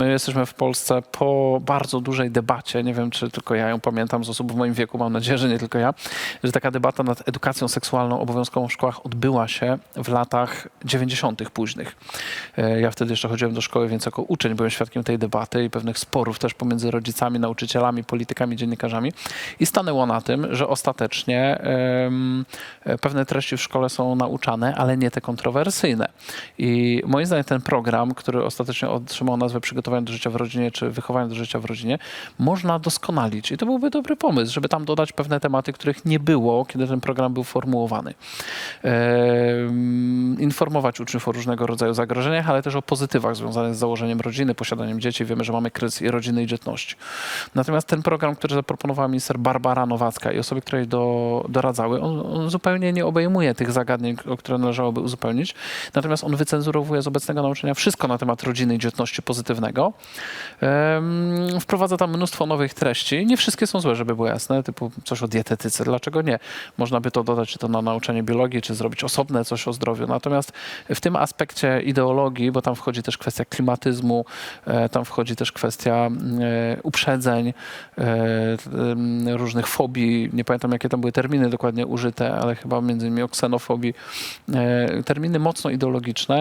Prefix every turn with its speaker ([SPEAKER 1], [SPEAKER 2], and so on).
[SPEAKER 1] My jesteśmy w Polsce po bardzo dużej debacie, nie wiem czy tylko ja ją pamiętam z osób w moim wieku, mam nadzieję, że nie tylko ja, że taka debata nad edukacją seksualną obowiązkową w szkołach odbyła się w latach 90. późnych. E, Ja wtedy jeszcze chodziłem do szkoły, więc jako uczeń byłem świadkiem tej debaty i pewnych sporów też pomiędzy rodzicami, nauczycielami, politykami, dziennikarzami i stanęło na tym, że ostatecznie e, pewne treści w szkole są nauczane, ale nie te kontrowersyjne. I moim zdaniem ten program, który ostatecznie otrzymał nazwę Przygotowanie do życia w rodzinie czy Wychowanie do życia w rodzinie, można doskonalić. I to byłby dobry pomysł, żeby tam dodać pewne tematy, których nie było, kiedy ten program był formułowany. Em, informować uczniów o różnego rodzaju zagrożeniach, ale też o pozytywach związanych z założeniem rodziny, posiadaniem dzieci. Wiemy, że mamy kryzys rodziny i dzietności. Natomiast ten program, który zaproponowała minister Barbara Nowacka i osoby, które jej do, doradzały, on, on zupełnie nie obejmuje tych zagadnień, o które należałoby uzupełnić. Natomiast on wycenzurowuje z obecnego nauczania wszystko na temat rodziny i dzietności pozytywnego. Wprowadza tam mnóstwo nowych treści. Nie wszystkie są złe, żeby było jasne, typu coś o dietetyce. Dlaczego nie? Można by to dodać, czy to na nauczanie biologii, czy zrobić osobne coś o zdrowiu. Natomiast w tym aspekcie ideologii, bo tam wchodzi też kwestia klimatyzmu, e, tam wchodzi też kwestia e, uprzedzeń, e, różnych fobii. Nie pamiętam, jakie tam były terminy dokładnie użyte, ale chyba między innymi o ksenofobii. Terminy mocno ideologiczne.